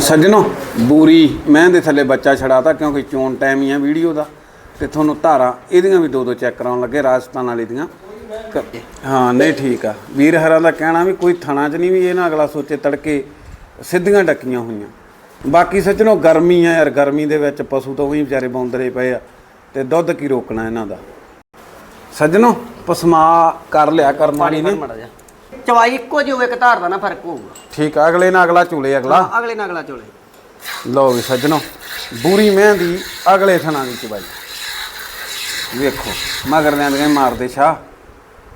ਸੱਜਣੋ, ਬੂਰੀ ਮੈਂ ਦੇ ਥੱਲੇ ਬੱਚਾ ਛੜਾਤਾ ਕਿਉਂਕਿ ਚੋਣ ਟਾਈਮ ਹੀ ਆ ਵੀਡੀਓ ਦਾ ਤੇ ਤੁਹਾਨੂੰ ਧਾਰਾਂ ਇਹਦੀਆਂ ਵੀ ਦੋ ਦੋ ਚੈੱਕ ਕਰਾਉਣ ਲੱਗੇ, ਰਾਜਸਥਾਨ ਵਾਲੀ ਦੀਆਂ। ਹਾਂ, ਨਹੀਂ ਠੀਕ ਆ। ਵੀਰ ਹਰਾਂ ਦਾ ਕਹਿਣਾ ਵੀ ਕੋਈ ਥਣਾ 'ਚ ਨਹੀਂ ਵੀ ਇਹ ਨਾ ਅਗਲਾ ਸੋਚੇ ਤੜਕੇ ਸਿੱਧੀਆਂ ਡੱਕੀਆਂ ਹੋਈਆਂ। ਬਾਕੀ ਸੱਜਣੋ, ਗਰਮੀ ਆ ਯਾਰ, ਗਰਮੀ ਦੇ ਵਿੱਚ ਪਸ਼ੂ ਤਾਂ ਉਹੀ ਵਿਚਾਰੇ ਬੌਂਦਰੇ ਪਏ ਆ ਤੇ ਦੁੱਧ ਕੀ ਰੋਕਣਾ ਇਹਨਾਂ ਦਾ। ਸੱਜਣੋ, ਪਸਮਾ ਕਰ ਲਿਆ ਕਰ ਮਾੜੀ ਨੇ ਮੜਾ ਜਾ। ਚਵਾਈ ਇੱਕੋ ਜਿਹੀ ਹੋਵੇ ਇੱਕ ਧਾਰ ਦਾ ਨਾ ਫ਼ਰਕ ਹੋਊਗਾ। ਠੀਕ ਆ ਅਗਲੇ ਨਾਲ ਅਗਲਾ ਚੂਲੇ ਅਗਲਾ। ਹਾਂ, ਅਗਲੇ ਨਾਲ ਅਗਲਾ ਚੋਲੇ ਲਓ ਵੀ ਸੱਜਣੋ ਬੂਰੀ ਮਹਿੰ ਦੀ ਅਗਲੇ ਥਣਾ ਦੀ ਚਬਾਈ ਵੇਖੋ ਮਗਰ ਲੈਂਦੀਆਂ ਮਾਰਦੇ ਸ਼ਾ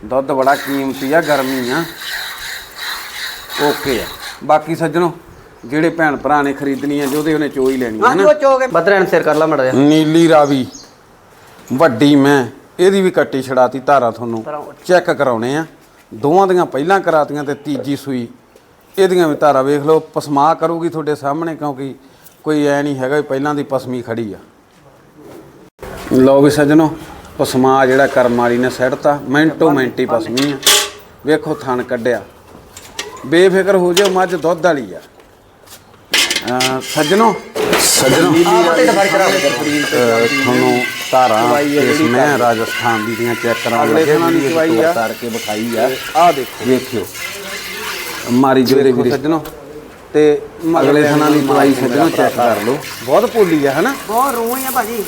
ਦੁੱਧ ਬੜਾ ਕੀਮਤੀ ਆ ਗਰਮੀ ਆ। ਓਕੇ ਆ। ਬਾਕੀ ਸੱਜਣੋ ਜਿਹੜੇ ਭੈਣ ਭਰਾ ਨੇ ਖਰੀਦਣੀ ਆ ਜਿਹਦੇ ਉਹਨੇ ਚੋਈ ਲੈਣੀ ਆ ਹਾਂ ਨਾ। ਜੋ ਚੋਗੇ। ਬਦਰਨ ਸਿਰ ਕਰ ਲਾ ਮੜਾ ਜਾ ਨੀਲੀ ਰਾਵੀ ਵੱਡੀ ਮੈਂ ਇਹਦੀ ਵੀ ਕੱਟੀ ਛੜਾਤੀ ਧਾਰਾ ਤੁਹਾਨੂੰ। ਚੈੱਕ ਕਰਾਉਣੇ ਆ। ਦੋਵਾਂ ਦੀਆਂ ਪਹਿਲਾਂ ਕਰਾਤੀਆਂ ਤੇ ਤੀਜੀ ਸੂਈ। ਇਹਦੀਆਂ ਵੀ ਧਾਰਾ ਵੇਖ ਲਓ ਪਸਮਾ ਕਰੂਗੀ ਤੁਹਾਡੇ ਸਾਹਮਣੇ ਕਿਉਂਕਿ ਕੋਈ ਐ ਨਹੀਂ ਹੈਗਾ ਵੀ ਪਹਿਲਾਂ ਦੀ ਪਸਮੀ ਖੜੀ ਆ। ਲਓ ਵੀ ਸੱਜਣੋ ਪਸਮਾ ਜਿਹੜਾ ਕਰਮ ਵਾਲੀ ਨੇ ਸੈੱਟਤਾ ਮਿੰਟੋ ਮਿੰਟੀ ਪਸਮੀ ਆ। ਵੇਖੋ ਥਣ ਕੱਢਿਆ। ਬੇਫਿਕਰ ਹੋ ਜਾਓ ਮੱਝ ਦੁੱਧ ਵਾਲੀ ਆ। ਸੱਜਣੋ ਸੱਜਣੋ। ਆਪ ਧਾਰਾਂ ਇਸ ਮੈਂ ਰਾਜਸਥਾਨ ਦੀ ਦੀਆਂ ਚੈੱਕ ਕਰਾਂ ਅਗਲੇ ਲੱਗੇ ਥਣਾਂ ਦੀ ਵੀਡੀਓ ਚਵਾਈ ਆ। ਉਤਾਰ ਕੇ ਵਿਖਾਈ ਆ। ਆ ਦੇਖੋ। ਵੇਖਿਓ। ਮਾਰੀ ਜੋਰੇ ਵੀਰੇ। ਸੱਜਣੋ ਤੇ ਅਗਲੇ ਥਣਾਂ ਦੀ ਚਵਾਈ ਸੱਜਣੋ ਚੈੱਕ ਕਰ ਲਓ। ਬਹੁਤ ਪੋਲੀ ਆ ਹਨਾ? ਬਹੁਤ ਰੂਹ ਆ ਭਾਜੀ।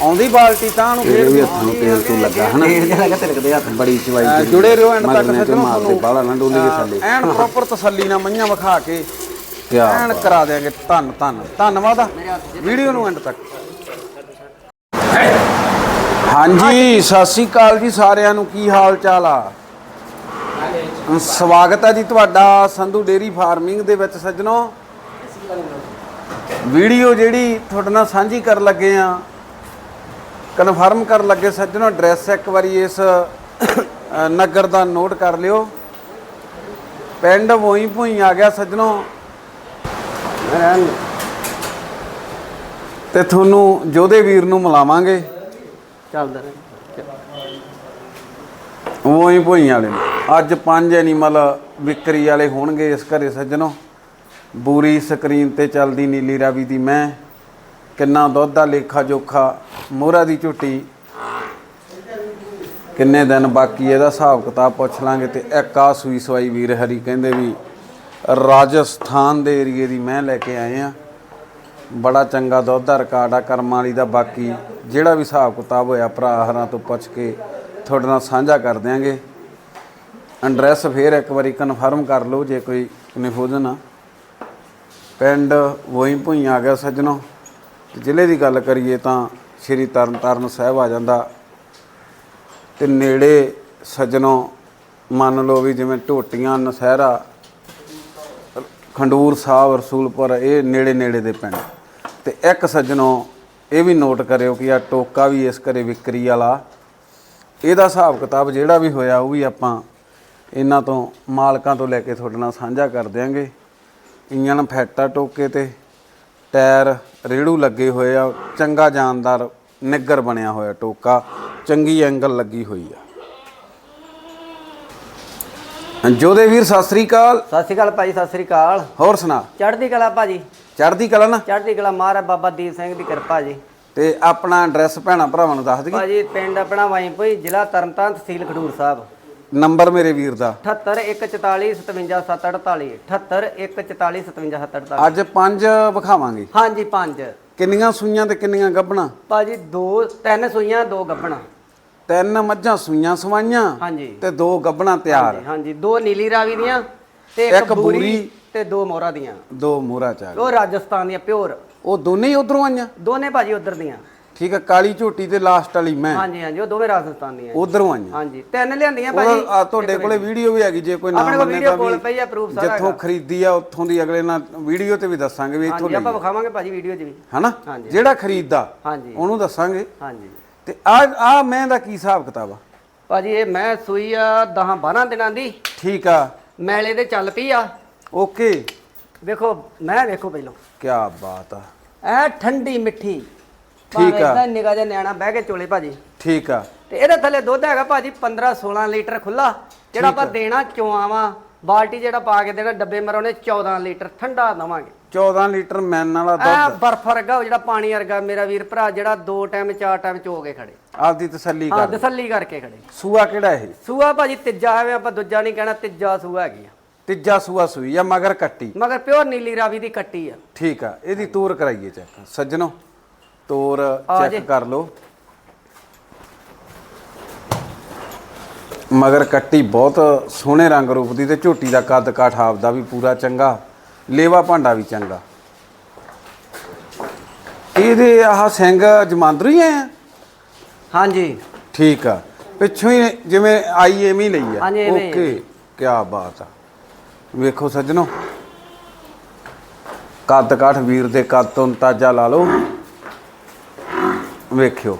ਆਉਂਦੀ ਬਾਲਟੀ ਤਾਂ ਨੂੰ ਫੇਰ ਵੀ ਹੱਥਾਂ ਨੂੰ ਤੇਲ ਤੋਂ ਲੱਗਾ ਹਨਾ? ਤੇਲ ਜਿਹਾ ਲੱਗਾ ਤਿਲਕਦੇ ਹੱਥ ਬੜੀ ਚਵਾਈ ਅਹ ਜੁੜੇ ਰਹੋ end ਤੱਕ ਸੱਜਣੋ ਮਾਰਦੇ ਤੁਹਾਨੂੰ। ਬਾਹਲਾ ਨਾ ਡੋਲੀ ਦੇ ਥੱਲੇ। ਐਨ ਪ੍ਰੋਪਰ ਤਸੱਲੀ ਨਾਲ ਮਈਆਂ ਵਿਖਾ ਕੇ ਕਿਆ ਐਨ ਕਰਾ ਦਿਆਂਗੇ। ਧੰਨ ਧੰਨ। ਧੰਨਵਾਦ ਆ। ਵੀਡੀਓ ਨੂੰ ਐਂਡ ਤੱਕ। ਹਾਂਜੀ। ਸਤਿ ਸ੍ਰੀ ਅਕਾਲ ਜੀ ਸਾਰਿਆਂ ਨੂੰ। ਕੀ ਹਾਲ ਚਾਲ ਆ? ਸਵਾਗਤ ਹੈ ਜੀ ਤੁਹਾਡਾ ਸੰਧੂ ਡੇਰੀ ਫਾਰਮਿੰਗ ਦੇ ਵਿੱਚ ਸੱਜਣੋ। ਵੀਡੀਓ ਜਿਹੜੀ ਤੁਹਾਡੇ ਨਾਲ ਸਾਂਝੀ ਕਰਨ ਲੱਗੇ ਆ ਕਨਫਰਮ ਕਰਨ ਲੱਗੇ ਸੱਜਣੋ ਐਡਰੈਸ ਇੱਕ ਵਾਰੀ ਇਸ ਨਗਰ ਦਾ ਨੋਟ ਕਰ ਲਿਓ। ਪਿੰਡ ਵੋਈ ਭੂਈ ਆ ਗਿਆ ਸੱਜਣੋ। ਤੇ ਤੁਹਾਨੂੰ ਜੋਧੇ ਵੀਰ ਨੂੰ ਮਿਲਾਵਾਂਗੇ। ਚੱਲਦਾ ਰਹੇ। ਵੋਈ ਭੂਈ ਵਾਲੇ ਅੱਜ ਪੰਜ ਐਨੀਮਲ ਵਿਕਰੀ ਵਾਲੇ ਹੋਣਗੇ ਇਸ ਘਰੇ ਸੱਜਣੋ। ਬੂਰੀ ਸਕਰੀਨ ਤੇ ਚੱਲਦੀ ਨੀਲੀ ਰਾਵੀ ਦੀ ਮੈਂ। ਕਿੰਨਾ ਦੁੱਧ ਦਾ ਲੇਖਾ ਜੋਖਾ, ਮੋਹਰਾ ਦੀ ਝੁੱਟੀ। ਕਿੰਨੇ ਦਿਨ ਬਾਕੀ ਇਹਦਾ ਹਿਸਾਬ ਕਿਤਾਬ ਪੁੱਛ ਲਾਂਗੇ ਤੇ ਇੱਕ ਆ ਸੂਈ ਸਵਾਈ ਵੀਰ ਹਰੀ ਕਹਿੰਦੇ ਵੀ ਰਾਜਸਥਾਨ ਦੇ ਏਰੀਏ ਦੀ ਮੈਂ ਲੈ ਕੇ ਆਏ ਆ। ਬੜਾ ਚੰਗਾ ਦੁੱਧ ਦਾ ਰਿਕਾਰਡ ਆ, ਕਰਮਾਂ ਵਾਲੀ ਦਾ, ਬਾਕੀ ਜਿਹੜਾ ਵੀ ਹਿਸਾਬ ਕਿਤਾਬ ਹੋਇਆ ਭਰਾ ਹਰਾਂ ਤੋਂ ਪੁੱਛ ਕੇ ਤੁਹਾਡੇ ਨਾਲ ਸਾਂਝਾ ਕਰ ਦਿਆਂਗੇ। ਐਡਰੈਸ ਫੇਰ ਇੱਕ ਵਾਰੀ ਕਨਫਰਮ ਕਰ ਲਓ ਜੇ ਕੋਈ ਕਨਫਿਊਜ਼ਨ ਆ। ਪਿੰਡ ਵੋਈ ਭੁਈ ਆ ਗਿਆ ਸੱਜਣੋ। ਜ਼ਿਲ੍ਹੇ ਦੀ ਗੱਲ ਕਰੀਏ ਤਾਂ ਸ਼੍ਰੀ ਤਰਨਤਾਰਨ ਸਾਹਿਬ ਆ ਜਾਂਦਾ। ਤੇ ਨੇੜੇ ਸੱਜਣੋ, ਮੰਨ ਲਓ ਵੀ ਜਿਵੇਂ ਢੋਟੀਆਂ, ਨਸਹਿਰਾ, ਖੰਡੂਰ ਸਾਹਿਬ, ਰਸੂਲਪੁਰ, ਇਹ ਨੇੜੇ ਨੇੜੇ ਦੇ ਪਿੰਡ। ਤੇ ਇੱਕ ਸੱਜਣੋ ਇਹ ਵੀ ਨੋਟ ਕਰਿਓ ਕਿ ਆ ਟੋਕਾ ਵੀ ਇਸ ਘਰੇ ਵਿਕਰੀ ਵਾਲਾ, ਇਹਦਾ ਹਿਸਾਬ ਕਿਤਾਬ ਜਿਹੜਾ ਵੀ ਹੋਇਆ ਉਹ ਵੀ ਆਪਾਂ ਇਹਨਾਂ ਤੋਂ, ਮਾਲਕਾਂ ਤੋਂ ਲੈ ਕੇ ਤੁਹਾਡੇ ਨਾਲ ਸਾਂਝਾ ਕਰ ਦਿਆਂਗੇ। ਇੰਜਣ ਫੈਟਾ ਟੋਕੇ ਤੇ, ਟਾਇਰ ਰੇੜੂ ਲੱਗੇ ਹੋਏ ਆ, ਚੰਗਾ ਜਾਨਦਾਰ ਨਿੱਗਰ ਬਣਿਆ ਹੋਇਆ ਟੋਕਾ, ਚੰਗੀ ਐਂਗਲ ਲੱਗੀ ਹੋਈ ਆ। ਜੋਦੇ ਵੀਰ ਸਤਿ ਸ੍ਰੀ ਅਕਾਲ। ਸਤਿ ਸ਼੍ਰੀ ਅਕਾਲ ਭਾਜੀ ਸਤਿ ਸ਼੍ਰੀ ਅਕਾਲ। ਹੋਰ ਸੁਣਾ। ਚੜ੍ਹਦੀ ਕਲਾ ਭਾਜੀ। ਚੜ੍ਹਦੀ ਕਲਾ ਨਾ। ਚੜ੍ਹਦੀ ਕਲਾ ਮਹਾਰਾਜ ਬਾਬਾ ਦੀਪ ਸਿੰਘ ਦੀ ਕਿਰਪਾ ਜੀ। ਤੇ ਆਪਣਾ ਐਡਰੈਸ ਭੈਣਾ ਭਰਾਵਾਂ ਨੂੰ ਦੱਸ ਦਈਏ। ਭਾਜੀ ਪਿੰਡ ਆਪਣਾ ਵਾਈਪੁਈ ਜ਼ਿਲ੍ਹਾ ਤਰਨਤਾਰਨ ਤਹਿਸੀਲ ਖਡੂਰ ਸਾਹਿਬ। ਨੰਬਰ ਮੇਰੇ ਵੀਰ ਦਾ। 781445748 781445748 ਅੱਜ ਪੰਜ ਵਿਖਾਵਾਂਗੇ। ਹਾਂਜੀ ਪੰਜ। ਕਿੰਨੀਆਂ ਸੂਈਆਂ ਤੇ ਕਿੰਨੀਆਂ ਗੱਭਣਾ? ਭਾਜੀ ਦੋ ਤਿੰਨ ਸੂਈਆਂ ਦੋ ਗੱਬਣਾ ਤਿੰਨ ਮੱਝਾਂ ਸੂਈਆਂ ਸਵਾਈਆਂ ਹਾਂਜੀ। ਤੇ ਦੋ ਗੱਭਣਾ ਤਿਆਰ। ਹਾਂਜੀ ਦੋ ਨੀਲੀ ਰਾਵੀ ਦੀਆਂ ਤੇ ਇੱਕ ਇੱਕ ਬੂਰੀ ਬੂਰੀ ਤੇ ਦੋ ਮੋਹਰਾ ਦੀਆਂ। ਦੋ ਮੋਹਰਾ ਚਾਰ ਉਹ ਰਾਜਸਥਾਨ ਦੀਆਂ ਪਿਓਰ। ਉਹ ਦੋਨੇ ਹੀ ਉਧਰੋਂ ਆਈਆਂ? ਦੋਨੇ ਭਾਜੀ ਉਧਰ ਦੀਆਂ। ਠੀਕ ਹੈ ਕਾਲੀ ਝੋਟੀ ਤੇ ਲਾਸਟ ਵਾਲੀ ਮੈਂ। ਹਾਂਜੀ ਹਾਂਜੀ ਉਹ ਦੋਵੇਂ ਰਾਜਸਥਾਨ ਦੀਆਂ। ਉਧਰੋਂ ਆਈਆਂ। ਹਾਂਜੀ ਤਿੰਨ ਲਿਆਂਦੀਆਂ ਉਹ ਭਾਜੀ। ਆ ਤੁਹਾਡੇ ਕੋਲੇ ਵੀਡੀਓ ਵੀ ਹੈਗੀ ਜੇ ਕੋਈ ਨਾਮ ਆਪਣੇ ਕੋਲ ਮੰਨੇ ਵੀਡੀਓ ਤਾਂ ਕੋਲ ਪਈ ਆ ਪ੍ਰੂਫ ਸਾਰਾ ਜਿੱਥੋਂ ਹੈਗਾ। ਖਰੀਦੀ ਆ ਉੱਥੋਂ ਦੀ ਅਗਲੇ ਨਾਲ ਵੀਡੀਓ ਤੇ ਵੀ ਦੱਸਾਂਗੇ ਵੀ ਇੱਥੋਂ ਹਾਂਜੀ ਲਈ ਆਪਾਂ ਵਿਖਾਵਾਂਗੇ ਭਾਜੀ ਵੀਡੀਓ 'ਚ ਵੀ। ਹਨਾ? ਹਾਂਜੀ। ਜਿਹੜਾ ਖਰੀਦਦਾ ਹਾਂਜੀ। ਉਹਨੂੰ ਦੱਸਾਂਗੇ। ਹਾਂਜੀ। ਤੇ ਆ ਆ ਮੈਂ ਦਾ ਕੀ ਹਿਸਾਬ ਕਿਤਾਬ ਆ? ਭਾਜੀ ਇਹ ਮੈਂ ਸੂਈ ਆ 10 12 ਦਿਨਾਂ ਦੀ। ਠੀਕ ਆ। ਮੈਲੇ ਦੇ ਚੱਲ ਪਈ ਆ। ਓਕੇ। ਵੇਖੋ ਮੈਂ ਵੇਖੋ ਪਹਿਲਾਂ। ਕੀ ਬਾਤ ਆ। ਐ ਠੰਡੀ ਮਿੱਠੀ। ਠੀਕ ਆ। ਨਿਗਾਹ ਜਿਹਾ ਨਿਆਣਾ ਬਹਿ ਕੇ ਚੋਲੇ ਭਾਜੀ। ਠੀਕ ਆ। ਤੇ ਇਹਦੇ ਥੱਲੇ ਦੁੱਧ ਹੈਗਾ ਭਾਜੀ 15 16 ਲੀਟਰ ਖੁੱਲਾ ਜਿਹੜਾ ਆਪਾਂ ਦੇਣਾ ਚੁਆਵਾਂ ਬਾਲਟੀ ਜਿਹੜਾ ਪਾ ਕੇ ਦੇਣਾ ਡੱਬੇ ਮਰਾਉਣੇ 14 ਲੀਟਰ ਠੰਡਾ ਦਵਾਂਗੇ। 14 ਲੀਟਰ ਮੈਨ ਵਾਲਾ ਆ ਦੁੱਧ। ਬਰਫ ਵਰਗਾ ਉਹ ਜਿਹੜਾ ਪਾਣੀ ਵਰਗਾ ਮੇਰਾ ਵੀਰ ਭਰਾ ਜਿਹੜਾ ਦੋ ਟਾਈਮ ਚਾਰ ਟਾਈਮ ਚੋ ਕੇ ਖੜੇ। ਆਪਦੀ ਤਸੱਲੀ ਹਾਂ ਕਰ ਤਸੱਲੀ ਕਰਕੇ ਖੜੇ। ਸੂਆ ਕਿਹੜਾ ਇਹ? ਸੂਆ ਭਾਜੀ ਤੀਜਾ ਐਵੇਂ ਆਪਾਂ ਦੂਜਾ ਨਹੀਂ ਕਹਿਣਾ ਤੀਜਾ ਸੂਆ ਹੈਗੀ ਆ। ਤੀਜਾ ਸੂਆ ਸੂਈ ਆ ਮਗਰ ਕੱਟੀ। ਮਗਰ ਪਿਓਰ ਨੀਲੀ ਰਾਵੀ ਦੀ ਕੱਟੀ ਆ। ਠੀਕ ਆ ਇਹਦੀ ਤੂਰ ਕਰਾਈਏ ਚੈੱਕ। ਸੱਜਣੋ ਤੂਰ ਆ ਜੀ। ਚੈੱਕ ਕਰ ਲਓ। ਮਗਰ ਕੱਟੀ ਬਹੁਤ ਸੋਹਣੇ ਰੰਗ ਰੂਪ ਦੀ ਤੇ ਝੋਟੀ ਦਾ ਕੱਦ ਕਾਠ ਆਪਦਾ ਵੀ ਪੂਰਾ ਚੰਗਾ। ਲੇਵਾ ਭਾਂਡਾ ਵੀ ਚੰਗਾ। ਇਹਦੇ ਆਹ ਸਿੰਘ ਜਮਾਂਦਰੂ ਹੀ ਆਏ ਆ? ਹਾਂਜੀ। ਠੀਕ ਆ। ਪਿੱਛੋਂ ਹੀ ਜਿਵੇਂ ਆਈ ਐਵੇਂ ਹੀ ਲਈ ਆ। ਹਾਂਜੀ, ਐਵੇਂ ਹੀ। ਓਕੇ ਕੀ ਬਾਤ ਆ। ਵੇਖੋ ਸੱਜਣੋ। ਕੱਦ ਕਾਠ ਵੀਰ ਦੇ ਕੱਦ ਤੋਂ ਅੰਦਾਜ਼ਾ ਲਾ ਲਓ। ਵੇਖਿਓ।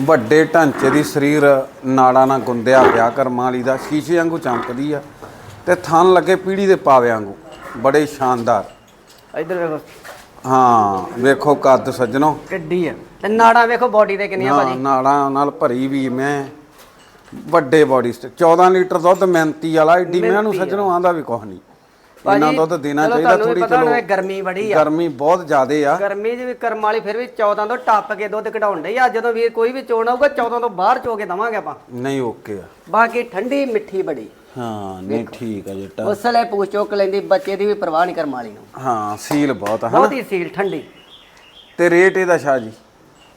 ਵੱਡੇ ਢਾਂਚੇ ਦੀ ਸਰੀਰ ਨਾੜਾਂ ਨਾਲ ਗੁੰਦਿਆ ਪਿਆ ਕਰਮਾਂ ਵਾਲੀ ਦਾ ਸ਼ੀਸ਼ੇ ਵਾਂਗੂ ਚਮਕਦੀ ਆ ਤੇ ਥਣ ਲੱਗੇ ਪੀੜੀ ਦੇ ਪਾਵੇ ਵਾਂਗੂ। ਬੜੇ ਸ਼ਾਨਦਾਰ। ਇੱਧਰ ਵੇਖੋ। ਹਾਂ ਵੇਖੋ ਕੱਦ ਸੱਜਣੋ। ਕਿੱਡੀ ਆ। ਤੇ ਨਾੜਾਂ ਵੇਖੋ ਬਾਡੀ ਤੇ ਕਿੰਨੀਆਂ ਨਾ- ਭਾਜੀ। ਨਾੜਾਂ ਨਾਲ ਭਰੀ ਵੀ ਮੈਂ। ਵੱਡੇ ਬੋਡੀ ਸਟ 14 ਲੀਟਰ ਦੁੱਧ ਮਿਹਨਤੀ ਵਾਲਾ ਏਡੀ ਮੈਂ ਨੂੰ ਸੱਜਣੋਂ ਆਂਦਾ ਵੀ ਕੁਛ ਨਹੀਂ। ਇੰਨਾ ਦੁੱਧ ਦੇਣਾ ਚਲੋ ਚਾਹੀਦਾ ਤੁਹਾਨੂੰ ਵੀ ਥੋੜੀ ਪਤਾ ਚਲੋ ਹੋਣਾ ਗਰਮੀ ਬੜੀ ਆ। ਗਰਮੀ ਬਹੁਤ ਜ਼ਿਆਦੇ ਆ। ਗਰਮੀ 'ਚ ਵੀ ਕਰਮ ਵਾਲੀ ਫਿਰ ਵੀ 14 ਤੋਂ ਟੱਪ ਕੇ ਦੁੱਧ ਕਢਾਉਣ ਡਈ ਆ। ਜਦੋਂ ਵੀਰ ਕੋਈ ਵੀ ਚੋਣ ਆਊਗਾ 14 ਤੋਂ ਬਾਹਰ ਚੋ ਕੇ ਦਵਾਂਗੇ ਆਪਾਂ। ਨਹੀਂ ਓਕੇ ਆ। ਬਾਕੀ ਠੰਡੀ ਮਿੱਠੀ ਬੜੀ। ਹਾਂ ਨਹੀਂ ਠੀਕ ਆ ਜੱਟਾ ਉਸਲੇ ਪੂਛ ਚੁੱਕ ਲੈਂਦੀ ਬੱਚੇ ਦੀ ਵੀ ਪਰਵਾਹ ਨਹੀਂ ਕਰਮ ਵਾਲੀ। ਨੂੰ ਹਾਂ ਸੀਲ ਬਹੁਤ ਹਨਾ? ਬਹੁਤ ਹੀ ਸੀਲ ਠੰਡੀ। ਤੇ ਰੇਟ ਇਹਦਾ ਸ਼ਾਹ ਜੀ?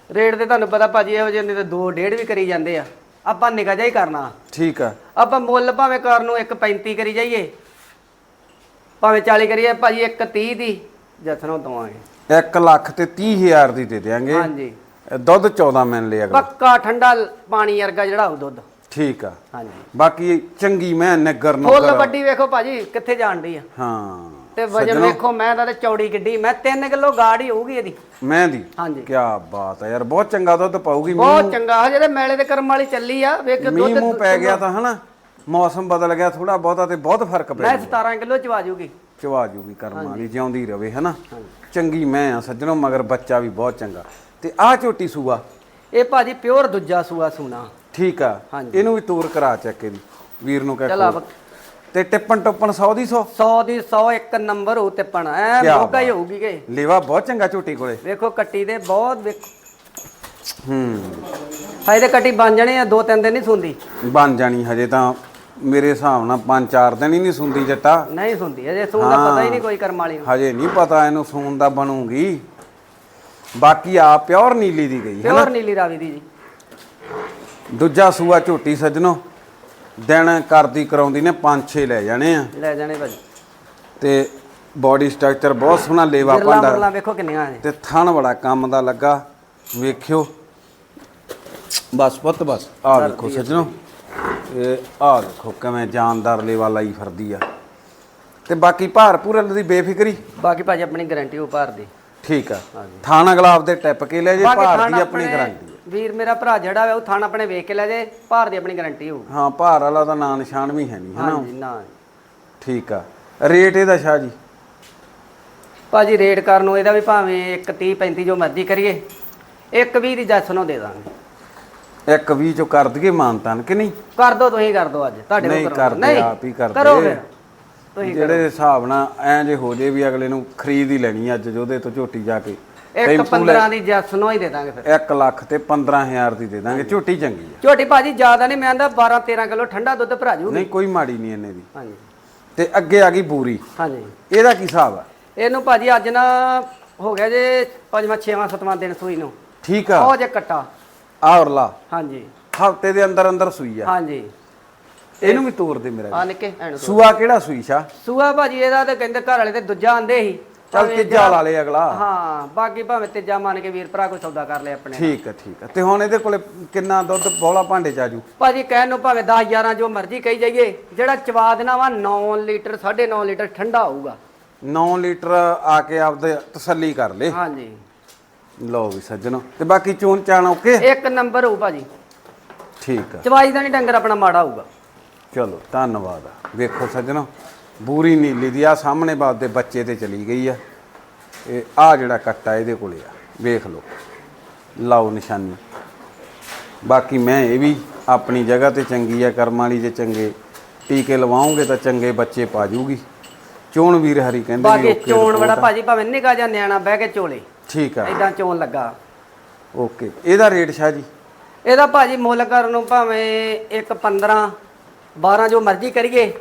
ਰੇਟ ਤੇ ਤੁਹਾਨੂੰ ਪਤਾ ਭਾਜੀ ਇਹੋ ਜਿਹੇ ਨੇ ਤੇ 2 ਡੇਢ ਵੀ ਕਰੀ ਜਾਂਦੇ ਆ। ਆਪਾਂ ਨਿਕਾ ਜਿਹਾ ਹੀ ਕਰਨਾ। ਠੀਕ ਆ। ਆਪਾਂ ਮੁੱਲ ਭਾਵੇਂ ਕਾਰ ਨੂੰ 1.35 ਕਰੀ ਜਾਈਏ। ਭਾਵੇਂ 40 ਕਰੀਏ ਭਾਜੀ 1.30 ਦੀ ਜਥਨੋਂ ਦਵਾਂਗੇ। 1 ਲੱਖ ਤੇ 30 ਹਜ਼ਾਰ ਦੀ ਦੇ ਦੇਾਂਗੇ ਹਾਂਜੀ। ਦੁੱਧ 14 ਮਿਲ ਲਿਆ ਪੱਕਾ ਠੰਡਾ ਪਾਣੀ ਵਰਗਾ ਜਿਹੜਾ ਉਹ ਦੁੱਧ। ਠੀਕ ਆ। ਹਾਂਜੀ। ਬਾਕੀ ਚੰਗੀ ਮੈਂ ਨਗਰ ਫੁੱਲ ਨਗਰ ਵੱਡੀ ਵੇਖੋ ਭਾਜੀ ਕਿੱਥੇ ਜਾਣ ਡਈ ਆ। ਹਾਂ ਤੇ ਵਜਨ ਵੇਖੋ ਮੈਂ ਤਾਂ ਚੌੜੀ ਕਿੱਡੀ ਮੈਂ 3 ਕਿਲੋ ਗਾੜ ਹੀ ਹੋਊਗੀ ਇਹਦੀ। ਮੈਂ ਦੀ? ਹਾਂਜੀ। ਕੀ ਬਾਤ ਹੈ ਯਾਰ ਬਹੁਤ ਚੰਗਾ ਦੁੱਧ ਪਾਊਗੀ ਬਹੁਤ ਚੰਗਾ ਤੇ ਮੈਲੇ ਦੇ ਕਰਮ ਵਾਲੀ ਚੱਲੀ ਆ ਵੇਖ ਦੁੱਧ ਮੂੰਹ ਪੈ ਗਿਆ ਤਾਂ ਹਨਾ ਮੌਸਮ ਬਦਲ ਗਿਆ ਥੋੜਾ ਬਹੁਤਾ ਤੇ ਬਹੁਤ ਫ਼ਰਕ ਪੈ ਮੈਂ ਗਿਆ 17 ਕਿਲੋ ਚਵਾ ਜੂਗੀ। ਚਵਾ ਜੂਗੀ ਕਰਮਾਂ ਵਾਲੀ ਜਿਉਂਦੀ ਰਵੇ ਹਨਾ। ਚੰਗੀ ਮੈਂ ਆ ਸੱਜਣੋ ਮਗਰ ਬੱਚਾ ਵੀ ਬਹੁਤ ਚੰਗਾ। ਤੇ ਆਹ ਝੋਟੀ ਸੂਆ? ਇਹ ਭਾਜੀ ਪਿਓਰ ਦੂਜਾ ਸੂਆ ਸੂਣਾ। ਠੀਕ ਆ। ਹਾਂਜੀ। ਇਹਨੂੰ ਵੀ ਤੂਰ ਕਰਾ ਚੱਕੇ ਦੀ ਵੀਰ ਨੂੰ ਚੱਲ ਕਹਿ ਆਪ ਤੇ ਟਿੱਪਣ ਟੁੱਪਣ 100 ਦੀ 100 100 ਦੀ 100 ਇੱਕ ਨੰਬਰ ਹੋ ਤੇ ਪਣਾ ਐ ਕਿਆ ਮੋਗਾ ਹੀ ਹੋਊਗੀ ਕਿ। ਲੇਵਾ ਬਹੁਤ ਚੰਗਾ ਝੋਟੀ ਕੋਲੇ। ਵੇਖੋ ਕੱਟੀ ਦੇ ਬਹੁਤ ਵੇਖੋ ਹੂੰ। ਤੇ ਕੱਟੀ ਬਣ ਜਾਣੀ ਆ ਦੋ ਤਿੰਨ ਦਿਨ ਨਹੀਂ ਸੁੰਦੀ। ਬਣ ਜਾਣੀ ਹਜੇ ਤਾਂ ਮੇਰੇ ਹਿਸਾਬ ਨਾਲ 5-4 ਦਿਨ ਹੀ ਨਹੀਂ ਸੁੰਦੀ ਜੱਟਾ। ਨਹੀਂ ਸੁੰਦੀ ਅਜੇ ਸੂਣ ਦਾ ਪਤਾ ਹੀ ਨਹੀਂ ਕੋਈ ਕਰਮ ਵਾਲੀ ਨੂੰ। ਹਜੇ ਨਹੀਂ ਪਤਾ ਇਹਨੂੰ ਸੂਣ ਦਾ ਬਣੂਗੀ। ਬਾਕੀ ਆ ਪਿਓਰ ਨੀਲੀ ਦੀ ਗਈ ਹੈ ਪਿਓਰ ਨੀਲੀ ਰਾਵੀ ਦੀ ਜੀ। ਦੂਜਾ ਸੂਆ ਝੋਟੀ ਸੱਜਣੋ ਦਿਨ ਕਰਦੀ ਕਰਾਉਂਦੀ ਨੇ 5-6 ਲੈ ਜਾਣੇ ਆ। ਲੈ ਜਾਣੇ ਭਾਜੀ। ਤੇ ਬਾਡੀ ਸਟਰਕਚਰ ਬਹੁਤ ਸੋਹਣਾ ਲੇਵਾ ਬਰਲਾ ਵੇਖੋ ਕਿੰਨੀਆਂ ਨੇ। ਤੇ ਥਣ ਬੜਾ ਕੰਮ ਦਾ ਲੱਗਾ ਵੇਖਿਓ। ਬਸ ਪੁੱਤ ਬਸ ਆ ਵੇਖੋ ਸੱਜਣੋ ਇਹ ਆ ਵੇਖੋ ਕਿਵੇਂ ਜਾਨਦਾਰ ਲੇਵਾ ਲਾਈ ਫਿਰਦੀ ਆ। ਤੇ ਬਾਕੀ ਭਾਰ ਪੂਰਨ ਦੀ ਬੇਫਿਕਰੀ? ਬਾਕੀ ਭਾਜੀ ਆਪਣੀ ਗਾਰੰਟੀ ਉਹ ਭਾਰ ਦੀ। ਠੀਕ ਆ। ਥਾਣ ਅਗਲਾ ਆਪਦੇ ਟਿਪ ਕੇ ਲੈ ਜੇ ਭਾਰ ਦੀ ਆਪਣੇ- ਗਾਰੰਟੀ ਵੀਰ ਮੇਰਾ ਭਰਾ ਜਿਹੜਾ ਵਾ ਉਹ ਥਾਣ ਆਪਣੇ ਵੇਖ ਕੇ ਲੈ ਜੇ ਭਾਰ ਦੀ ਆਪਣੀ ਗਾਰੰਟੀ ਹੋਊ। ਹਾਂ ਭਾਰ ਵਾਲਾ ਦਾ ਨਾਂ ਨਿਸ਼ਾਨ ਵੀ ਹੈ ਨਹੀਂ ਹਨਾ ਹਾਂਜੀ ਨਾ ਠੀਕ ਆ। ਰੇਟ ਇਹਦਾ ਸ਼ਾਹ ਜੀ? ਭਾਜੀ ਰੇਟ ਕਰਨ ਨੂੰ ਇਹਦਾ ਵੀ ਭਾਵੇਂ 1 30 35 ਜੋ ਮਰਜ਼ੀ ਕਰੀਏ ਇੱਕ 20 ਦੀ ਜੱਸ ਨੂੰ ਦੇ ਦਾਂਗੇ। ਇੱਕ 20 ਚੋਂ ਕਰ ਦਈਏ ਮਾਨਤਾਨ ਕਿ ਨਹੀਂ? ਕਰ ਦੋ ਤੁਸੀਂ ਕਰ ਦੋ ਅੱਜ ਤੁਹਾਡੇ ਨਹੀਂ ਕੋਲ ਕਰਾਉਣਾ। ਕਰਦੇ, ਆਪ ਹੀ ਕਰਦੇ। ਕਰੋ ਫਿਰ ਤੁਸੀਂ ਜਿਹੜੇ ਹਿਸਾਬ ਨਾਲ ਐਂ ਜੇ ਹੋ ਜੇ ਵੀ ਅਗਲੇ ਨੂੰ ਖਰੀਦ ਹੀ ਲੈਣੀ ਅੱਜ ਉਹਦੇ ਤੋਂ ਝੋਟੀ ਜਾ ਕੇ। ਇੱਕ ਟੈਂਪੂ 15 ਦੀ ਜੱਸ ਨੂੰ ਹੀ ਦੇ ਦਾਂਗੇ ਫਿਰ। 1 ਲੱਖ ਤੇ 15000 ਦੀ ਦੇ ਦਾਂਗੇ। ਝੋਟੀ ਚੰਗੀ ਆ। ਝੋਟੀ ਭਾਜੀ ਜ਼ਿਆਦਾ ਨਹੀਂ ਮੈਂ ਆਂਦਾ 12 13 ਕਿਲੋ ਠੰਡਾ ਦੁੱਧ ਭਰਾ ਜੂਗੀ। ਨਹੀਂ ਕੋਈ ਮਾੜੀ ਨਹੀਂ ਇਹਨੇ ਦੀ। ਹਾਂਜੀ। ਤੇ ਅੱਗੇ ਆ ਗਈ ਬੂਰੀ। ਹਾਂਜੀ। ਇਹਦਾ ਕੀ ਹਿਸਾਬ ਆ? ਇਹਨੂੰ ਭਾਜੀ ਅੱਜ ਨਾ ਹੋ ਗਿਆ ਜੇ ਪੰਜਵਾਂ ਛੇਵਾਂ ਸੱਤਵਾਂ ਦਿਨ ਸੂਈ ਨੂੰ। ਠੀਕ ਆ। ਉਹ ਜੇ ਕੱਟਾ। ਆ ਉਰਲਾ ਹਾਂਜੀ। ਹਫ਼ਤੇ ਦੇ ਅੰਦਰ ਅੰਦਰ ਸੂਈ ਆ। ਹਾਂਜੀ। ਇਹਨੂੰ ਵੀ ਤੋੜ ਦੇ ਮੇਰਾ ਨਿੱਕੇ ਸੂਆ ਕਿਹੜਾ ਸੂਈ ਸ਼ਾ? ਸੂਆ ਭਾਜੀ ਇਹਦਾ ਤੇ ਕਹਿੰਦੇ ਘਰ ਵਾਲੇ ਤੇ ਦੂਜਾ ਆਂਦੇ ਸੀ। ਚੱਲ ਤੀਜਾ ਲਾ ਲੇ ਅਗਲਾ। ਹਾਂ ਬਾਕੀ ਭਾਵੇਂ ਤੀਜਾ ਮੰਨ ਕੇ ਵੀਰ ਭਰਾ ਕੋਈ ਸੌਦਾ ਕਰ ਲੈ ਆਪਣੇ ਠੀਕ ਆ ਠੀਕ ਆ। ਤੇ ਹੁਣ ਇਹਦੇ ਕੋਲੇ ਕਿੰਨਾ ਦੁੱਧ ਬੋਲਾ ਭਾਂਡੇ ਚ ਆਜੂ ਭਾਜੀ ਕਹਿਣ ਨੂੰ ਭਾਵੇਂ 10 11 ਜੋ ਮਰਜ਼ੀ ਕਹੀ ਜਾਈਏ ਜਿਹੜਾ ਚਵਾ ਦੇਣਾ ਵਾ 9 ਲੀਟਰ 9.5 ਲੀਟਰ ਠੰਡਾ ਹੋਊਗਾ। 9 ਲੀਟਰ ਆ ਕੇ ਆਪਦੇ ਤਸੱਲੀ ਕਰ ਲੇ। ਹਾਂਜੀ। ਲਓ ਵੀ ਸੱਜਣੋ। ਤੇ ਬਾਕੀ ਚੋਣ ਚਾਣ ਓਕੇ? ਇੱਕ ਨੰਬਰ ਹੋਊ ਭਾਜੀ। ਠੀਕ ਆ। ਚਵਾਈ ਦਾ ਨਹੀਂ ਡੰਗਰ ਆਪਣਾ ਮਾੜਾ ਹੋਊਗਾ। ਚਲੋ ਧੰਨਵਾਦ ਆ। ਵੇਖੋ ਸੱਜਣੋ ਬੂਰੀ ਨੀਲੀ ਦੀ ਆ ਸਾਹਮਣੇ ਬਾਪ ਦੇ ਬੱਚੇ ਤੇ ਚਲੀ ਗਈ ਆ। ਇਹ ਆ ਜਿਹੜਾ ਕੱਟਾ ਇਹਦੇ ਕੋਲੇ ਆ। ਵੇਖ ਲਓ। ਲਾਓ ਨਿਸ਼ਾਨੀ। ਬਾਕੀ ਮੈਂ ਇਹ ਵੀ ਆਪਣੀ ਜਗ੍ਹਾ ਤੇ ਚੰਗੀ ਆ ਕਰਮਾਂ ਵਾਲੀ ਜੇ ਚੰਗੇ ਟੀਕੇ ਲਵਾਉਂਗੇ ਤਾਂ ਚੰਗੇ ਬੱਚੇ ਪਾ ਜੂਗੀ। ਚੋਣ ਵੀਰ ਹਰੀ ਕਹਿੰਦੇ ਬਾਕੀ okay ਚੋਣ ਬੜਾ। ਭਾਜੀ ਭਾਵੇਂ ਨਿਕਾ ਜਾਂ ਨਿਆਣਾ ਬਹਿ ਕੇ ਚੋਲੇ। ਠੀਕ ਆ। ਇਦਾਂ ਚੋਣ ਲੱਗਾ। ਓਕੇ। ਇਹਦਾ ਰੇਟ ਸ਼ਾਹ ਜੀ? ਇਹਦਾ ਭਾਜੀ ਮੁੱਲ ਕਰਨ ਨੂੰ ਭਾਵੇਂ ਇੱਕ 15 12 ਜੋ ਮਰਜ਼ੀ ਕਰੀਏ।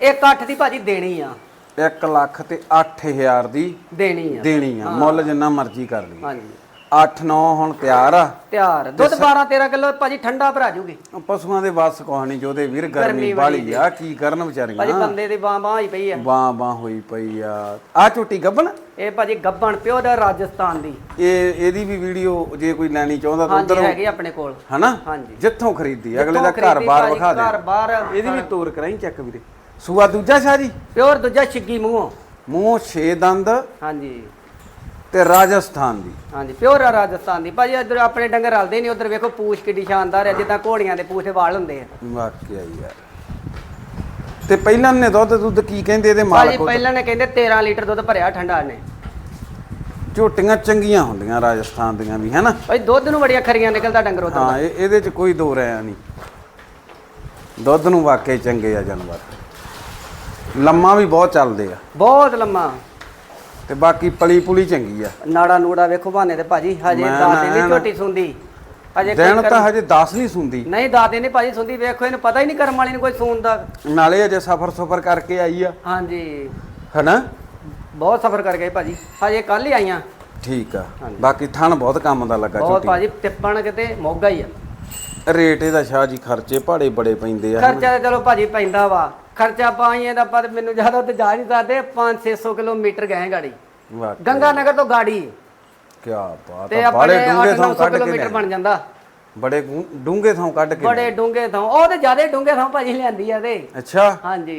ਇੱਕ 8 ਦੀ ਭਾਜੀ ਦੇਣੀ ਆ। 1 ਲੱਖ ਤੇ 8000 ਦੀ ਦੇਣੀ ਆ। ਦੇਣੀ ਆ। ਮੁੱਲ ਜਿੰਨਾ ਮਰਜ਼ੀ ਕਰ ਲਈ ਹਾਂਜੀ। 8 9 ਹੁਣ ਤਿਆਰ ਆ। ਤਿਆਰ। ਦੁੱਧ 12 13 ਕਿਲੋ ਭਾਜੀ ਠੰਡਾ ਭਰਾ ਜੂਗੀ। ਪਸ਼ੂਆਂ ਦੇ ਵੱਸ ਕੋਹ ਨਹੀਂ ਜੋਦੇ ਵੀਰ ਗਰਮੀ ਵਾਲੀ ਆ ਕੀ ਕਰਨ ਭਾਜੀ ਵਿਚਾਰੀਆਂ ਬੰਦੇ ਦੀ ਬਾਹ ਬਾਹ ਹੋਈ ਪਈ ਆ। ਬਾਂ ਬਾਂ ਹੋਈ ਪਈ ਆ। ਆ ਝੋਟੀ ਗੱਬਣ? ਇਹ ਭਾਜੀ ਗੱਬਣ ਪਿਓ ਦਾ ਰਾਜਸਥਾਨ ਦੀ। ਇਹ ਇਹਦੀ ਵੀ ਵੀਡੀਓ ਜੇ ਕੋਈ ਲੈਣੀ ਚਾਹੁੰਦਾ ਤਾਂ ਉਧਰ ਹੈਗੀ ਆਪਣੇ ਕੋਲ। ਹਨਾ? ਜਿੱਥੋਂ ਖਰੀਦੀ ਅਗਲੇ ਦਾ ਘਰ ਭਾਜੀ, ਵਿਖਾ ਘਰ ਦੇ ਬਾਹਰ ਇਹਦੀ ਵੀ ਤੋਰ ਕਰਾਈ ਚੈੱਕ ਵੀਰੇ। ਸੂਆ ਦੂਜਾ ਸ਼ਾਹ ਜੀ? ਪਿਓਰ ਦੂਜਾ ਛਿੱਗੀ ਮੂੰਹੋਂ। ਮੂੰਹ ਛੇ ਦੰਦ ਹਾਂਜੀ। ਤੇ ਰਾਜਸਥਾਨ ਦੀ। ਹਾਂਜੀ ਪਿਓਰ ਆ ਰਾਜਸਥਾਨ ਦੀ। ਭਾਜੀ ਇੱਧਰ ਆਪਣੇ ਡੰਗਰ ਰਲਦੇ ਨਹੀਂ ਉਧਰ ਵੇਖੋ ਪੂਛ ਕਿੱਡੀ ਸ਼ਾਨਦਾਰ ਹੈ ਜਿੱਦਾਂ ਘੋੜੀਆਂ ਦੇ ਪੂਛ ਦੇ ਵਾਲ ਹੁੰਦੇ ਆ। ਵਾਕਿਆ ਯਾਰ ਤੇ ਪਹਿਲਾਂ ਨੇ ਦੁੱਧ ਦੁੱਧ ਕੀ ਕਹਿੰਦੇ ਇਹਦੇ ਭਾਜੀ ਮਾਲਕ ਪਹਿਲਾਂ ਨੇ ਕਹਿੰਦੇ 13 ਲੀਟਰ ਦੁੱਧ ਭਰਿਆ ਠੰਡਾ ਨੇ। ਝੋਟੀਆਂ ਚੰਗੀਆਂ ਹੁੰਦੀਆਂ ਰਾਜਸਥਾਨ ਦੀਆਂ ਵੀ ਹੈਨਾ? ਭਾਈ ਦੁੱਧ ਨੂੰ ਬੜੀਆਂ ਖਰੀਆਂ ਨਿਕਲਦਾ ਡੰਗਰ ਉਧਰ ਹਾਂ ਇਹ ਇਹਦੇ ਚ ਕੋਈ ਦੋ ਰਿਆ ਨਹੀਂ। ਦੁੱਧ ਨੂੰ ਵਾਕਈ ਚੰਗੇ ਆ ਜਾਨਵਰ। ਲੰਮਾ ਵੀ ਬਹੁਤ ਚੱਲਦੇ ਆ। ਬਹੁਤ ਲੰਮਾ। ਤੇ ਬਾਕੀ ਪਲੀ ਪੁਲੀ ਚੰਗੀ ਆ। ਨਾੜਾ ਨੂੜਾ ਵੇਖੋ ਬਹਾਨੇ ਤੇ ਭਾਜੀ ਹਜੇ ਮੈਂ ਦਾਦੇ ਨਹੀਂ ਨਾ- ਝੋਟੀ ਸੁੰਦੀ। ਹਜੇ ਕੋਈ ਦਿਨ ਤਾਂ ਹਜੇ 10 ਨਹੀਂ ਸੁੰਦੀ। ਨਹੀਂ ਦਾਦੇ ਨਹੀਂ ਭਾਜੀ ਸੁੰਦੀ ਵੇਖੋ ਇਹਨੂੰ ਪਤਾ ਹੀ ਨਹੀਂ ਕਰਮ ਵਾਲੀ ਨੂੰ ਕੋਈ ਸੂੰਦਾ ਨਾਲੇ ਅਜੇ ਸਫਰ ਸੁਫਰ ਕਰਕੇ ਆਈ ਆ। ਹਾਂਜੀ। ਹਨਾ? ਬਹੁਤ ਸਫਰ ਕਰ ਗਏ ਭਾਜੀ। ਹਜੇ ਕੱਲ ਹੀ ਆਈਆਂ ਠੀਕ ਆ। ਹਾਂਜੀ। ਬਾਕੀ ਥਣ ਬਹੁਤ ਕੰਮ ਦਾ ਲੱਗਾ ਬਹੁਤ ਝੋਟੀ ਭਾਜੀ ਟਿੱਪਣ ਕਿਤੇ ਮੋਗਾ ਹੀ ਆ। ਰੇਟ ਇਹਦਾ ਸ਼ਾਹ ਜੀ ਖਰਚੇ ਭਾੜੇ ਬੜੇ ਪੈਂਦੇ ਆ ਖਰਚਾ ਤਾਂ ਚਲੋ ਭਾਜੀ ਪੈਂਦਾ ਵਾ। ਖਰਚਾ ਪਾਈਏ ਦਾ ਪਰ ਮੈਨੂੰ ਜ਼ਿਆਦਾ ਉੱਤੇ ਜਾ ਨਹੀਂ ਸਕਦੇ। 5-600 ਕਿਲੋਮੀਟਰ ਗਏ ਗਾੜੀ। ਗੰਗਾ ਨਗਰ ਤੋਂ ਗਾੜੀ। ਕੀ ਬਾਤ ਤੇ ਆਪਣੇ ਬੜੇ ਡੂੰਘੇ ਥਾਂ 8-900 ਕੱਢ ਕੇ। ਬਣ ਜਾਂਦਾ। ਬੜੇ ਡੂੰਘੇ ਥਾਂ ਕੱਢ ਕੇ ਬੜੇ ਡੂੰਘੇ ਥਾਂ। ਉਹ ਤੇ ਜ਼ਿਆਦਾ ਡੂੰਘੇ ਥਾਂ ਭਾਜੀ ਲਿਆਂਦੀ ਆ ਤੇ। ਅੱਛਾ। ਹਾਂਜੀ।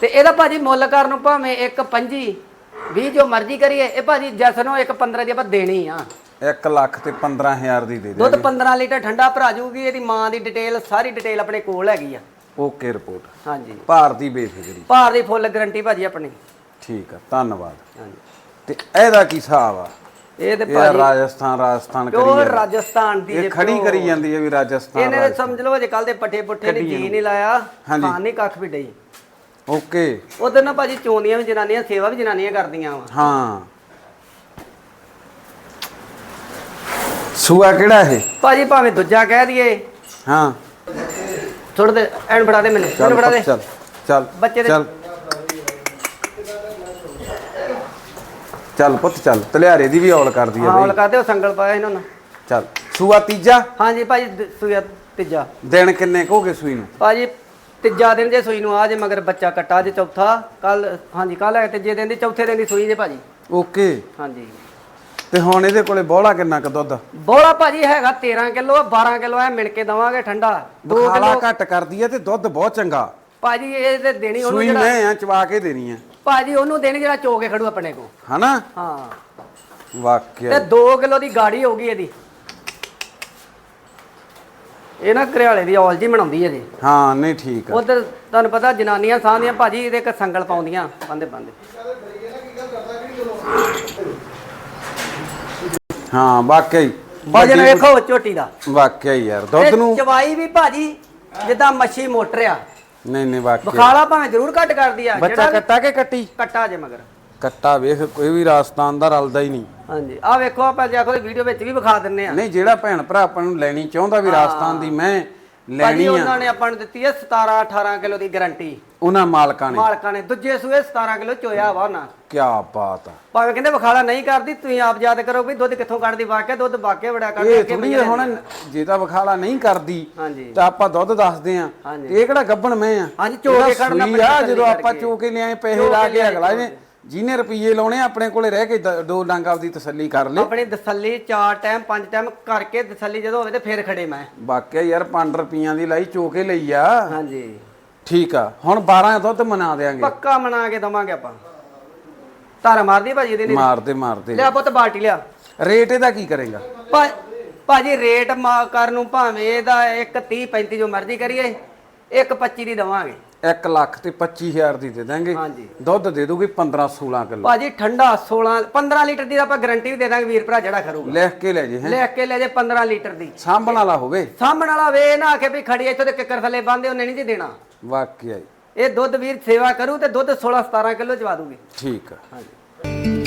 ਤੇ ਇਹਦਾ ਭਾਜੀ ਮੁੱਲ ਕਰਨ ਨੂੰ ਭਾਵੇਂ ਇੱਕ ਪੰਜੀ 20 ਜੋ ਮਰਜ਼ੀ ਕਰੀਏ ਇਹ ਭਾਜੀ ਜਸਨੋਂ ਇੱਕ 15 ਦੀ ਆਪਾਂ ਦੇਣੀ ਆ। 1 ਲੱਖ ਤੇ 15000 ਦੀ ਦੇ ਦੇ ਦੁੱਧ 15 ਲੀਟਰ ਠੰਡਾ ਭਰਾ ਜੂਗੀ ਇਹਦੀ ਮਾਂ ਦੀ ਡਿਟੇਲ ਸਾਰੀ ਡਿਟੇਲ ਆਪਣੇ ਕੋਲ ਹੈਗੀ ਆ। ਓਕੇ ਰਿਪੋਰਟ ਹਾਂਜੀ। ਭਾਰਤੀ ਬੇਫਿਕਰੀ। ਭਾਰ ਦੀ ਫੁੱਲ ਗਾਰੰਟੀ ਭਾਜੀ ਆਪਣੀ। ਠੀਕ ਆ ਧੰਨਵਾਦ। ਹਾਂਜੀ। ਤੇ ਇਹਦਾ ਕੀ ਹਿਸਾਬ ਆ? ਇਹ ਤੇ ਇਹ ਭਾਜੀ ਰਾਜਸਥਾਨ ਰਾਜਸਥਾਨ ਕਰੀ ਪਿਓਰ ਜਾਂਦੀ। ਰਾਜਸਥਾਨ ਦੀ ਇਹ ਖੜੀ ਕਰੀ ਜਾਂਦੀ ਹੈ ਵੀ ਰਾਜਸਥਾਨ ਇਹਨੇ ਤਾਂ ਸਮਝ ਲਓ ਜੇ ਕੱਲ ਦੇ ਪੱਠੇ ਪੁੱਠੇ ਨੇ ਜੀ ਨਹੀਂ ਲਾਇਆ ਹਾਂਜੀ। ਖਾਣ ਨਹੀਂ ਕੱਖ ਵੀ ਡਈ। ਓਕੇ ਉਧਰ ਨਾ ਭਾਜੀ ਚੋਂਦੀਆਂ ਵੀ ਜਨਾਨੀਆਂ ਸੇਵਾ ਵੀ ਜਨਾਨੀਆਂ ਕਰਦੀਆਂ ਵਾ। ਹਾਂ। ਸੂਆ ਕਿਹੜਾ ਇਹ? ਭਾਜੀ ਭਾਵੇਂ ਦੂਜਾ ਕਹਿ ਦਈਏ। ਹਾਂ। ਥੋੜੇ ਦੇ ਐਨ ਫੜਾ ਦੇ ਮੈਨੂੰ ਮੈਨੂੰ ਫੜਾ ਦੇ। ਚੱਲ ਚੱਲ ਬੱਚੇ ਦੇ- ਚੱਲ। ਚੱਲ ਪੁੱਤ ਚੱਲ ਤਲਿਆਰੇ ਦੀ ਵੀ ਔਲ ਕਰਦੀ ਆ ਹਾਂ ਬਈ। ਲਗਾਦੇ ਉਹ ਸੰਗਲ ਪਾਇਆ ਇਹਨਾਂ ਨੂੰ। ਚੱਲ ਸੂਆ ਤੀਜਾ? ਹਾਂਜੀ ਭਾਜੀ ਦ- ਸੂਆ ਤੀਜਾ। ਦਿਨ ਕਿੰਨੇ ਕੁ ਗਏ ਸੂਈ ਨੂੰ? ਭਾਜੀ ਤੀਜਾ ਦਿਨ ਜੇ ਸੂਈ ਨੂੰ ਆ ਜੇ ਮਗਰ ਬੱਚਾ ਕੱਟਾ ਜੇ ਚੌਥਾ ਕੱਲ ਹਾਂਜੀ ਕੱਲ ਹੈ ਤੀਜੇ ਦਿਨ ਦੀ ਚੌਥੇ ਦਿਨ ਦੀ ਸੂਈ ਜੇ ਭਾਜੀ। ਓਕੇ। ਹਾਂਜੀ। ਤੇ ਹੁਣ ਇਹਦੇ ਕੋਲੇ ਬੋਲਾ ਕਿੰਨਾ ਕੁ ਦੁੱਧ? ਬੋਲਾ ਭਾਜੀ ਹੈਗਾ 13 ਕਿਲੋ 12 ਕਿਲੋ ਐ ਮਿਣ ਕੇ ਦਵਾਂਗੇ ਠੰਡਾ। 2 ਬਖਾਲਾ ਕਿਲੋ ਘੱਟ ਕਰਦੀ ਹੈ ਤੇ ਦੁੱਧ ਬਹੁਤ ਚੰਗਾ। ਭਾਜੀ ਇਹ ਤੇ ਦੇਣੀ ਉਹਨੂੰ ਸੂਈ ਜਿਹੜਾ ਮੈਂ ਆ ਚਵਾ ਕੇ ਦੇਣੀ ਆ ਭਾਜੀ ਉਹਨੂੰ ਦੇਣੀ ਜਿਹੜਾ ਚੋ ਕੇ ਖੜੂ ਆਪਣੇ ਕੋ ਹਨਾ? ਹਾਂ। ਵਾਕਿਆ। ਤੇ 2 ਕਿਲੋ ਦੀ ਗਾੜੀ ਹੋਗੀ ਇਹਦੀ। ਇਹ ਨਾ ਘਰਿਆਲੇ ਦੀ ਔਲ ਜੀ ਬਣਾਉਂਦੀ ਹੈ ਜੀ ਹਾਂ ਨਹੀਂ ਠੀਕ ਆ। ਉਧਰ ਤੁਹਾਨੂੰ ਪਤਾ ਜਨਾਨੀਆਂ ਸਾਂਦੀਆਂ ਭਾਜੀ ਇਹਦੇ ਇੱਕ ਸੰਗਲ ਪਾਉਂਦੀਆਂ ਬੰਦੇ ਬੰਦੇ ਹਾਂ ਵਾਕਿਆ ਵਜਨ ਵੇਖੋ ਝੋਟੀ ਦਾ। ਵਾਕਿਆ ਹੀ ਯਾਰ ਦੁੱਧ ਨੂੰ ਚਵਾਈ ਵੀ ਭਾਜੀ ਜਿੱਦਾਂ ਮੱਛੀ ਮੋਟਰ ਆ। ਨਹੀਂ ਨਹੀਂ ਵਾਕਿਆ ਬਖਾਲਾ ਭਾਵੇਂ ਜ਼ਰੂਰ ਘੱਟ ਕਰਦੀ ਆ ਬੱਚਾ ਕੱਟਾ ਕੇ ਕੱਟੀ? ਕੱਟਾ ਜੇ ਮਗਰ। ਕੱਟਾ ਵੇਖ ਕੋਈ ਵੀ ਰਾਜਸਥਾਨ ਦਾ ਰਲਦਾ ਹੀ ਨਹੀਂ। ਹਾਂਜੀ ਆ ਵੇਖੋ ਆਪਾਂ ਜੇ ਆਖੋ ਵੀਡੀਓ ਵਿੱਚ ਵੀ ਵਿਖਾ ਦਿੰਨੇ ਆ। ਨਹੀਂ ਜਿਹੜਾ ਭੈਣ ਭਰਾ ਆਪਾਂ ਨੂੰ ਲੈਣੀ ਚਾਹੁੰਦਾ ਵੀ ਰਾਜਸਥਾਨ ਦੀ ਮੈਂ ਭਾਜੀ ਲੈਣੀ ਉਹਨਾਂ ਆ ਨੇ ਆਪਾਂ ਨੂੰ ਦਿੱਤੀ ਹੈ 17 18 ਕਿਲੋ ਦੀ ਗਾਰੰਟੀ। ਉਹਨਾਂ ਮਾਲਕਾਂ ਨੇ। ਮਾਲਕਾਂ ਨੇ। ਦੂਜੇ ਸੂਏ 17 ਕਿਲੋ ਚੋਇਆ ਵਾ ਉਹਨਾਂ। ਕੀ ਬਾਤ ਆ। ਭਾਵੇਂ ਕਹਿੰਦੇ ਵਿਖਾਲਾ ਨਹੀਂ ਕਰਦੀ ਤੁਸੀਂ ਆਪ ਯਾਦ ਕਰੋ ਵੀ ਦੁੱਧ ਕਿੱਥੋਂ ਕੱਢਦੀ ਵਾਕਿਆ ਦੁੱਧ ਵਾਕਿਆ ਬੜਾ ਕੱਢਦੀ ਇਹ ਥੋੜੀ ਹੁਣ ਜੇ ਤਾਂ ਵਿਖਾਲਾ ਨਹੀਂ ਕਰਦੀ ਹਾਂਜੀ। ਤਾਂ ਆਪਾਂ ਦੁੱਧ ਦੱਸਦੇ ਆ ਹਾਂਜੀ। ਇਹ ਕਿਹੜਾ ਗੱਬਣ ਮੈਂ ਆ? ਹਾਂਜੀ, ਚੋ ਇਹਦਾ ਕੇ ਖੜਨਾ ਸੂਈ ਆ ਪੈਂਦਾ ਜਦੋਂ ਆਪਾਂ। ਚੋ ਕੇ ਲਿਆਏ ਪੈਸੇ ਲਾ ਕੇ ਅਗਲਾ ਨੇ ਜਿਹਨੇ ਰੁਪਈਏ ਲਾਉਣੇ ਆ, ਆਪਣੇ ਕੋਲੇ ਰਹਿ ਕੇ ਦ- ਦੋ ਡੰਗ ਆਪਦੀ ਤਸੱਲੀ ਕਰ ਲੇ। ਆਪਣੀ ਤਸੱਲੀ ਚਾਰ ਟਾਈਮ ਪੰਜ ਟਾਈਮ ਕਰਕੇ ਤਸੱਲੀ ਜਦੋਂ ਹੋਵੇ ਤੇ ਫੇਰ ਖੜੇ ਮੈਂ। ਵਾਕਿਆ ਯਾਰ 5 ਰੁਪਈਆਂ ਦੀ ਲਾਈ ਚੋ ਕੇ ਲਈ ਆ। ਹਾਂਜੀ। ਠੀਕ ਆ ਹੁਣ 12 ਦੁੱਧ ਮਨਾ ਦੇਾਂਗੇ ਪੱਕਾ ਮਨਾ ਕੇ ਦਵਾਂਗੇ ਆਪਾਂ। ਧਾਰਾ ਮਾਰਦੀ ਭਾਜੀ ਇਹਦੇ ਨੇ? ਮਾਰਦੇ ਮਾਰਦੇ। ਲਿਆ ਪੁੱਤ ਬਾਲਟੀ ਲਿਆ। ਰੇਟ ਇਹਦਾ ਕੀ ਕਰੇਗਾ? ਭਾ- ਭਾਜੀ ਰੇਟ ਮਾ ਕਰਨ ਨੂੰ ਭਾਵੇਂ ਇਹਦਾ 1 30 35 ਜੋ ਮਰਜ਼ੀ ਕਰੀਏ 1 25 ਦੀ ਦਵਾਂਗੇ। 1 ਲੱਖ ਤੇ 25000 ਦੀ ਦੇ ਦਾਂਗੇ। ਹਾਂਜੀ। ਦੁੱਧ ਦੇ ਦੂਗੀ 15 16 ਕਿਲੋ। ਭਾਜੀ ਠੰਡਾ 16 15 ਲੀਟਰ ਦੀ ਤਾਂ ਆਪਾਂ ਗਾਰੰਟੀ ਵੀ ਦੇ ਦਾਂਗੇ ਵੀਰ ਭਰਾ ਜਿਹੜਾ ਖਰੂਗਾ। ਲਿਖ ਕੇ ਲੈ ਜੇ ਹੈ। ਲੈ ਕੇ ਲੈ ਜੇ 15 ਲੀਟਰ ਦੀ। ਸਾਂਭਣ ਵਾਲਾ ਹੋਵੇ। ਸਾਹਮਣ ਵਾਲਾ ਵੇ ਨਾ ਆਖੇ ਵੀ ਖੜੀ ਇੱਥੋਂ ਤੇ ਕਿੱਕਰ ਥੱਲੇ ਬੰਦੇ ਉਹਨੇ ਨਹੀਂ ਜੀ ਦੇਣਾ। ਵਾਕਿਆ ਇਹ ਦੁੱਧ ਵੀਰ ਸੇਵਾ ਕਰੂ ਤੇ ਦੁੱਧ 16 17 ਕਿਲੋ ਚਵਾ ਦੂਗੀ। ਠੀਕ ਆ। ਹਾਂਜੀ।